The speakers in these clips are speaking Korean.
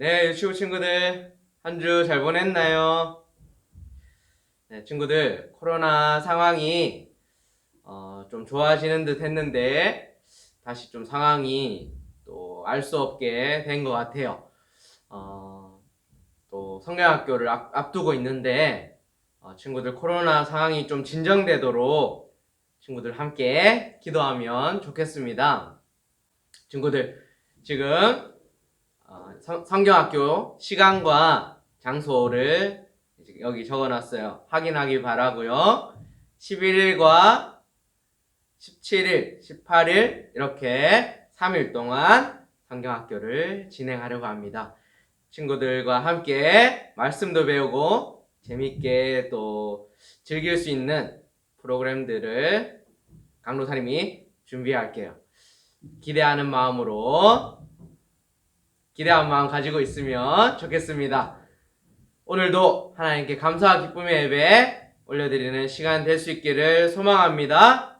네, 유치부 친구들, 한 주 잘 보냈나요? 네, 친구들, 코로나 상황이 어, 좀 좋아지는 듯 했는데, 다시 좀 상황이 또 알 수 없게 된 것 같아요. 어, 또 성경학교를 앞, 앞두고 있는데, 어, 친구들 코로나 상황이 좀 진정되도록 친구들 함께 기도하면 좋겠습니다. 친구들, 지금 어, 성, 성경학교 시간과 장소를 여기 적어놨어요. 확인하기 바라고요. 11일과 17일, 18일 이렇게 3일 동안 성경학교를 진행하려고 합니다. 친구들과 함께 말씀도 배우고 재밌게 또 즐길 수 있는 프로그램들을 강로사님이 준비할게요. 기대하는 마음으로 기대한 마음 가지고 있으면 좋겠습니다. 오늘도 하나님께 감사와 기쁨의 예배 올려드리는 시간 될 수 있기를 소망합니다.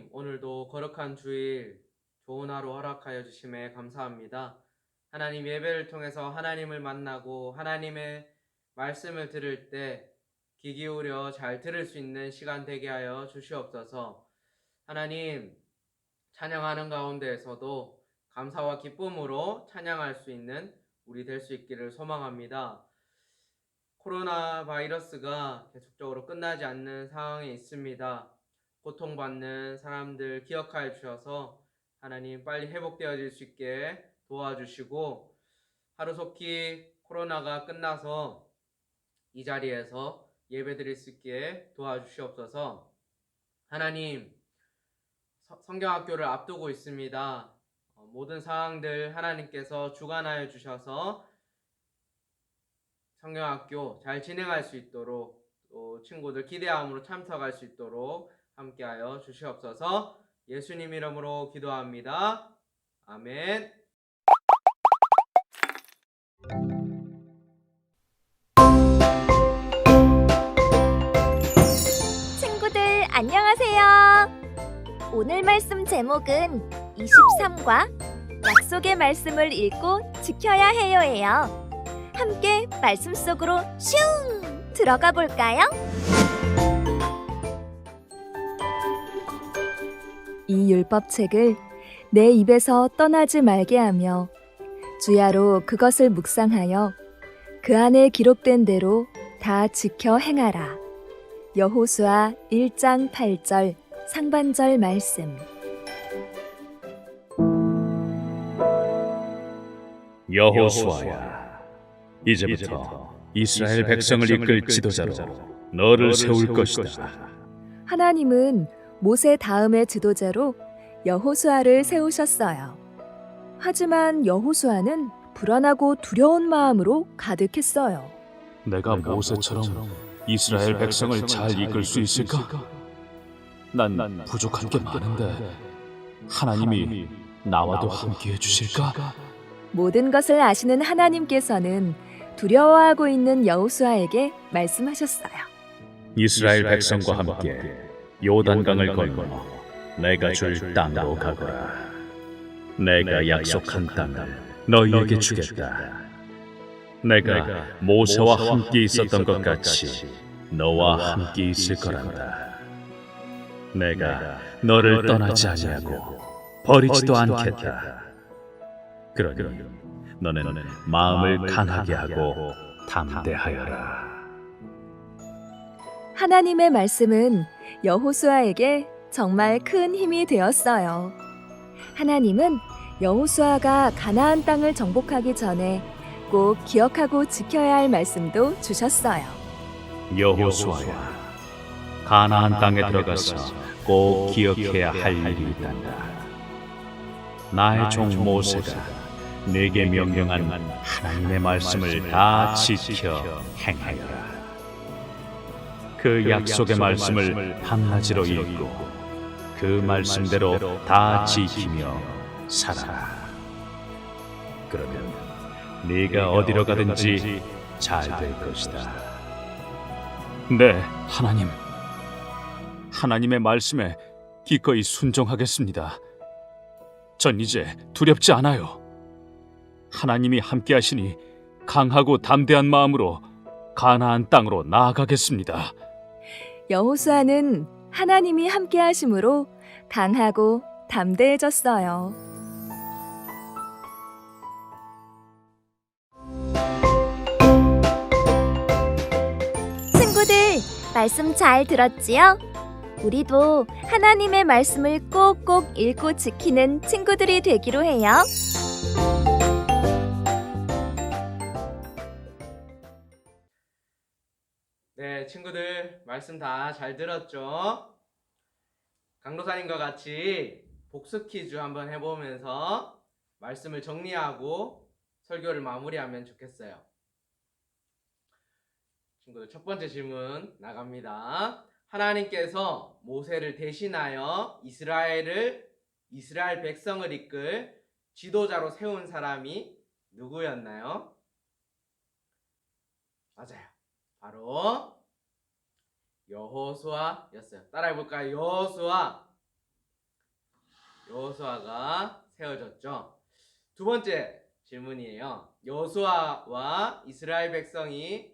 하나님, 오늘도 거룩한 주일 좋은 하루 허락하여 주심에 감사합니다. 하나님 예배를 통해서 하나님을 만나고 하나님의 말씀을 들을 때 귀 기울여 잘 들을 수 있는 시간 되게 하여 주시옵소서. 하나님, 찬양하는 가운데에서도 감사와 기쁨으로 찬양할 수 있는 우리 될 수 있기를 소망합니다. 코로나 바이러스가 계속적으로 끝나지 않는 상황에 있습니다. 고통받는 사람들 기억하여 주셔서 하나님 빨리 회복되어질 수 있게 도와주시고 하루속히 코로나가 끝나서 이 자리에서 예배드릴 수 있게 도와주시옵소서. 하나님 서- 성경학교를 앞두고 있습니다. 어, 모든 상황들 하나님께서 주관하여 주셔서 성경학교 잘 진행할 수 있도록 또 친구들 기대함으로 참석할 수 있도록 함께하여 주시옵소서. 예수님 이름으로 기도합니다. 아멘. 친구들 안녕하세요. 오늘 말씀 제목은 23과 약속의 말씀을 읽고 지켜야 해요예요. 함께 말씀 속으로 슝 들어가 볼까요? 이 율법책을 내 입에서 떠나지 말게 하며 주야로 그것을 묵상하여 그 안에 기록된 대로 다 지켜 행하라. 여호수아 1장 8절 상반절 말씀 여호수아야 이제부터 이스라엘 백성을 이끌 지도자로 너를 세울 것이다. 하나님은 모세 다음의 지도자로 여호수아를 세우셨어요. 하지만 여호수아는 불안하고 두려운 마음으로 가득했어요. 내가 모세처럼 이스라엘 백성을 잘 이끌 수 있을까? 난 부족한 게 많은데 하나님이 나와도 함께 해 주실까? 모든 것을 아시는 하나님께서는 두려워하고 있는 여호수아에게 말씀하셨어요. 이스라엘 백성과 함께 요단강을 건너 내가 줄 땅으로 가거라. 내가 약속한 땅을 너희에게 주겠다. 내가 모세와 함께 있었던 것 같이 너와 함께 있을 거란다. 내가 너를 떠나지 아니하고 버리지도 않겠다. 그러니 너는 마음을 강하게 하고 담대하여라. 하나님의 말씀은 여호수아에게 정말 큰 힘이 되었어요. 하나님은 여호수아가 가나안 땅을 정복하기 전에 꼭 기억하고 지켜야 할 말씀도 주셨어요. 여호수아야 가나안 땅에 들어가서 꼭 기억해야 할 일이 있단다. 나의 종 모세가 내게 명령한 하나님의 말씀을 다 지켜 행하여라. 그 약속의 말씀을 한낮으로 읽고 그 말씀대로 다 지키며 살아라. 그러면 네가 어디로 가든지 잘 될 것이다. 네, 하나님. 하나님의 말씀에 기꺼이 순종하겠습니다. 전 이제 두렵지 않아요. 하나님이 함께 하시니 강하고 담대한 마음으로 가나안 땅으로 나아가겠습니다. 여호수아는 하나님이 함께 하심으로 강하고 담대해졌어요. 친구들, 말씀 잘 들었지요? 우리도 하나님의 말씀을 꼭꼭 읽고 지키는 친구들이 되기로 해요. 네, 친구들 말씀 다 잘 들었죠? 강도사님과 같이 복습 퀴즈 한번 해보면서 말씀을 정리하고 설교를 마무리하면 좋겠어요. 친구들 첫 번째 질문 나갑니다. 하나님께서 모세를 대신하여 이스라엘을 이스라엘 백성을 이끌 지도자로 세운 사람이 누구였나요? 맞아요. 바로 여호수아였어요. 따라해 볼까요? 여호수아. 여호수아가 세워졌죠. 두 번째 질문이에요. 여호수아와 이스라엘 백성이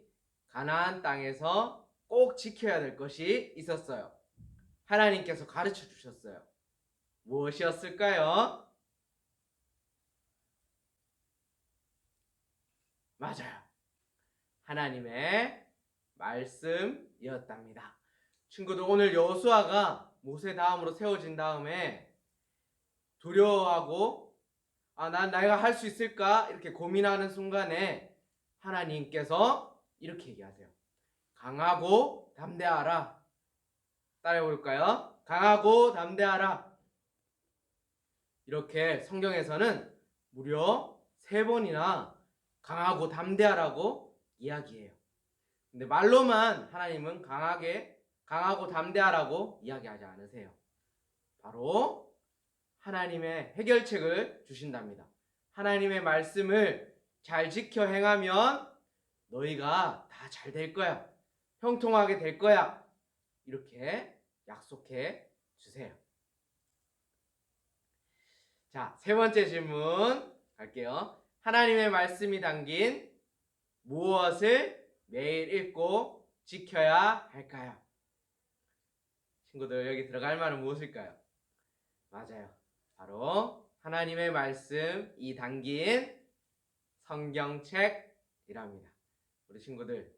가나안 땅에서 꼭 지켜야 될 것이 있었어요. 하나님께서 가르쳐 주셨어요. 무엇이었을까요? 맞아요. 하나님의 말씀이었답니다. 친구들 오늘 여호수아가 모세 다음으로 세워진 다음에 두려워하고 아, 난 내가 할 수 있을까? 이렇게 고민하는 순간에 하나님께서 이렇게 얘기하세요. 강하고 담대하라. 따라해 볼까요? 강하고 담대하라. 이렇게 성경에서는 무려 세 번이나 강하고 담대하라고 이야기해요. 근데 말로만 하나님은 강하게 강하고 담대하라고 이야기하지 않으세요. 바로 하나님의 해결책을 주신답니다. 하나님의 말씀을 잘 지켜 행하면 너희가 다 잘 될 거야. 형통하게 될 거야. 이렇게 약속해 주세요. 자, 세 번째 질문 갈게요. 하나님의 말씀이 담긴 무엇을 매일 읽고 지켜야 할까요? 친구들 여기 들어갈 말은 무엇일까요? 맞아요. 바로 하나님의 말씀 이 담긴 성경책이랍니다. 우리 친구들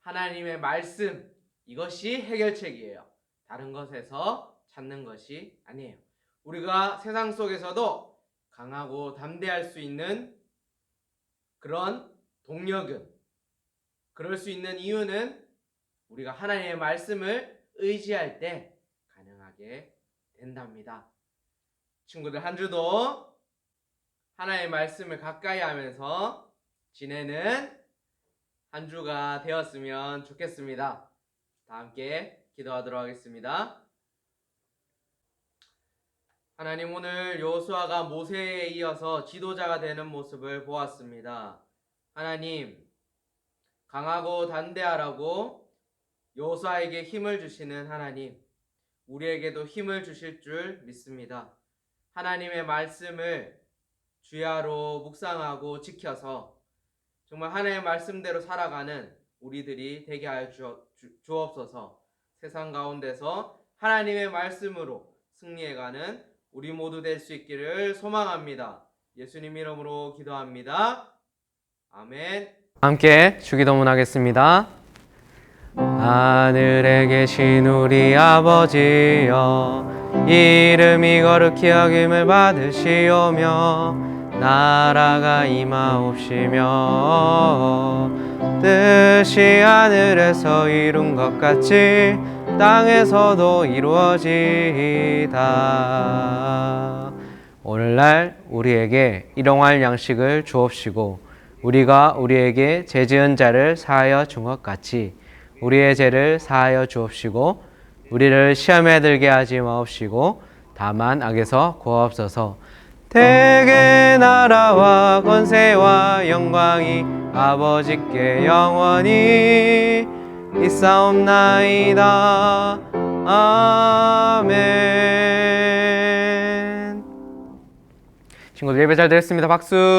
하나님의 말씀 이것이 해결책이에요. 다른 것에서 찾는 것이 아니에요. 우리가 세상 속에서도 강하고 담대할 수 있는 그런 동력은 그럴 수 있는 이유는 우리가 하나님의 말씀을 의지할 때 가능하게 된답니다. 친구들 한 주도 하나님의 말씀을 가까이 하면서 지내는 한 주가 되었으면 좋겠습니다. 다 함께 기도하도록 하겠습니다. 하나님 오늘 요수아가 모세에 이어서 지도자가 되는 모습을 보았습니다. 하나님 강하고 단대하라고 요수아에게 힘을 주시는 하나님 우리에게도 힘을 주실 줄 믿습니다. 하나님의 말씀을 주야로 묵상하고 지켜서 정말 하나님의 말씀대로 살아가는 우리들이 되게 하여 주옵소서 세상 가운데서 하나님의 말씀으로 승리해가는 우리 모두 될 수 있기를 소망합니다. 예수님 이름으로 기도합니다. 아멘. 함께 주기도문 하겠습니다. 하늘에 계신 우리 아버지여 이름이 거룩히 여김을 받으시오며 나라가 임하옵시며 뜻이 하늘에서 이룬 것 같이 땅에서도 이루어지이다 오늘날 우리에게 일용할 양식을 주옵시고 우리가 우리에게 죄 지은 자를 사하여 준 것 같이 우리의 죄를 사하여 주옵시고 우리를 시험에 들게 하지 마옵시고 다만 악에서 구하옵소서. 대개 나라와 권세와 영광이 아버지께 영원히 있사옵나이다. 아멘. 친구들 예배 잘 드렸습니다. 박수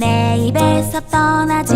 내 입에서 떠나지